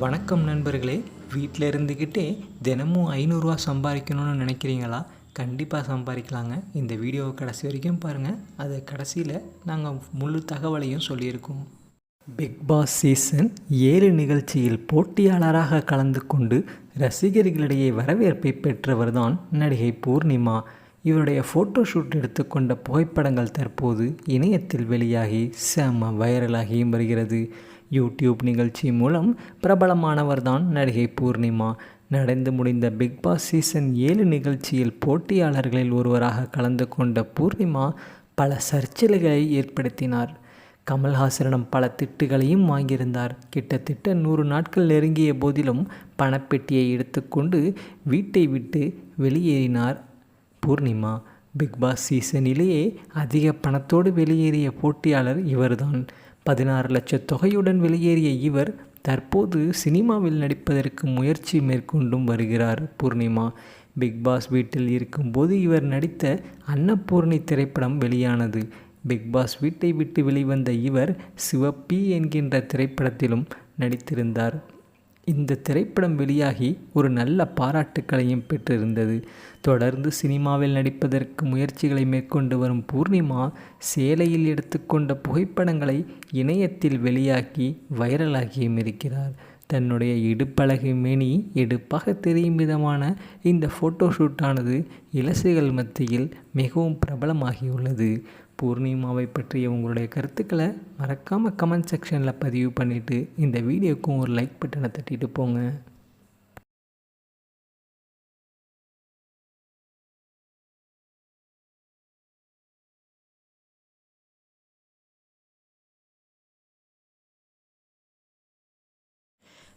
வணக்கம் நண்பர்களே. வீட்டில் இருந்துக்கிட்டே தினமும் ஐநூறுரூவா சம்பாதிக்கணும்னு நினைக்கிறீங்களா? கண்டிப்பாக சம்பாதிக்கலாங்க இந்த வீடியோவை கடைசி வரைக்கும் பாருங்கள் அது கடைசியில் நாங்கள் முழு தகவலையும் சொல்லியிருக்கோம். பிக் பாஸ் சீசன் ஏழு நிகழ்ச்சியில் போட்டியாளராக கலந்து கொண்டு ரசிகர்களிடையே வரவேற்பை பெற்றவர் தான் நடிகை பூர்ணிமா. இவருடைய ஃபோட்டோ ஷூட் எடுத்துக்கொண்ட புகைப்படங்கள் தற்போது இணையத்தில் வெளியாகி செம வைரலாகியும் வருகிறது. யூடியூப் நிகழ்ச்சி மூலம் பிரபலமானவர் தான் நடிகை பூர்ணிமா. நடந்து முடிந்த பிக் பாஸ் சீசன் ஏழு நிகழ்ச்சியில் போட்டியாளர்களில் ஒருவராக கலந்து கொண்ட பூர்ணிமா பல சர்ச்சைகளை ஏற்படுத்தினார். கமல்ஹாசனிடம் பல திட்டுகளையும் வாங்கியிருந்தார். கிட்டத்தட்ட நூறு நாட்கள் நெருங்கிய போதிலும் பணப்பெட்டியை எடுத்துக்கொண்டு வீட்டை விட்டு வெளியேறினார். பூர்ணிமா பிக்பாஸ் சீசனிலேயே அதிக பணத்தோடு வெளியேறிய போட்டியாளர் இவர்தான். பதினாறு லட்ச தொகையுடன் வெளியேறிய இவர் தற்போது சினிமாவில் நடிப்பதற்கு முயற்சி மேற்கொண்டும் வருகிறார் பூர்ணிமா. பிக்பாஸ் வீட்டில் இருக்கும்போது இவர் நடித்த அன்னபூர்ணி திரைப்படம் வெளியானது. பிக்பாஸ் வீட்டை விட்டு வெளிவந்த இவர் சிவப்பி என்கின்ற திரைப்படத்திலும் நடித்திருந்தார். இந்த திரைப்படம் வெளியாகி ஒரு நல்ல பாராட்டுக்களையும் பெற்றிருந்தது. தொடர்ந்து சினிமாவில் நடிப்பதற்கு முயற்சிகளை மேற்கொண்டு வரும் பூர்ணிமா சேலையில் எடுத்துக்கொண்ட புகைப்படங்களை இணையத்தில் வெளியாக்கி வைரலாகியும் இருக்கிறார். தன்னுடைய இடுப்பழகு மேனி எடுப்பாக தெரியும் விதமான இந்த ஃபோட்டோ ஷூட்டானது இலசுகள் மத்தியில் மிகவும் பிரபலமாகியுள்ளது. பூர்ணிமாவை பற்றிய உங்களுடைய கருத்துக்களை மறக்காமல் கமெண்ட் செக்ஷனில் பதிவு பண்ணிவிட்டு இந்த வீடியோக்கும் ஒரு லைக் பட்டனை தட்டிட்டு போங்க.